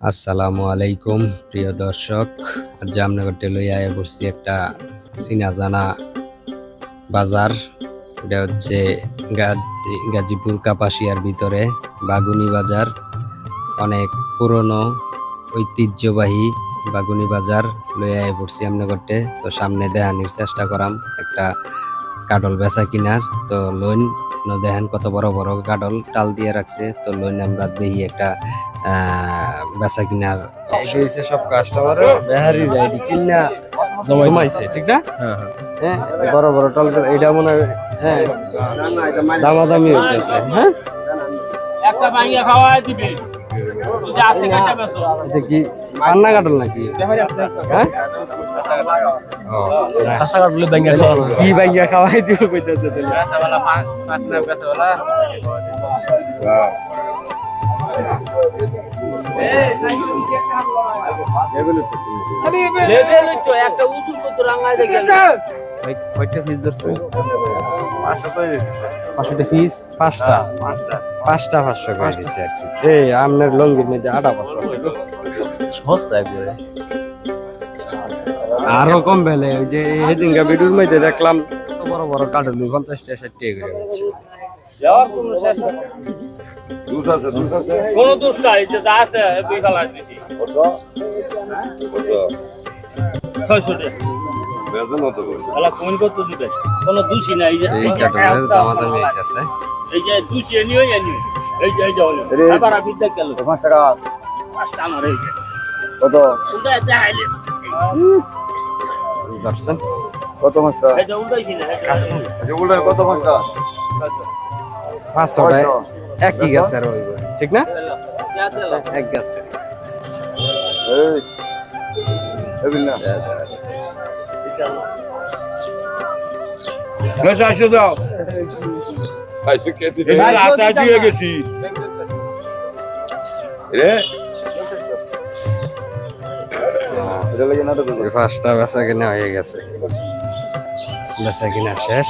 আসসালামু আলাইকুম, প্রিয় দর্শক। জামনগর লইয়া আয়া পড়ছি একটা চিনা জানা বাজার। এটা হচ্ছে গাজী- গাজীপুর কাপাসিয়ার ভিতরে, বাগুনি বাজার। অনেক পুরনো, ঐতিহ্যবাহী বাগুনি বাজার লইয়া আয়া পড়ছি আমনগরটে তো সামনে দেখানোর চেষ্টা করাম একটা কাডল বেচা কিনার। তো লোন দেখেন কত বড় বড় কাডল টাল দিয়ে রাখছে। তো লোন আমরা দেখি একটা বেচা কিনার হয়েছে সব কাস্টমার বেহারি রাইডি কিনা জমাইছে ঠিক না? হ্যাঁ বড় বড় টল এটা মনে হয় হ্যাঁ দামাদামি হইতেছে হ্যাঁ? একটা ভাঙিয়ে খাওয়া দিবি। এটা কি কাটল নাকি? হ্যাঁ? কি খাওয়াই দিব কইতেছে পাঁচটা পাঁচটা পাঁচশো আপনার লঙ্গির মধ্যে আটা সস্তা একবারে আরও কম বেলে ওই যে হেদিনকা ভিডিওর মধ্যে দেখলাম বড় বড় কাঠের পঞ্চাশ টাকা ষাট টাকা করে দিচ্ছে যাওয়ার কোনো শেষ আছে? কোনো দোষ নাই যে যা আছে দুই খালা দিছি। ছয়শো টাকা। তাহলে কোন কত দিবে। কোনো দোষই নাই এই যে এই কাঠের দামাদামি হইতেছে এই যে দুশি এনিও এনি। এই যে এই যে হলো এবার আমি দেখ গেল। পাঁচ টাকা। পাঁচটা আমার এই যে। কত? উল্টা দেখাইলে ধরছেন কত মাছটা এই যে উল্টাইছি না এই যে। আচ্ছা কত মাছটা পাঁচশো টাকা একই গাছ আর ওই ঠিক না? এক গাছ। এই এই চারশো দাও। গেছি। রে। পাঁচটা বেচা কিনা হয়ে গেছে। বেচা কিনা শেষ।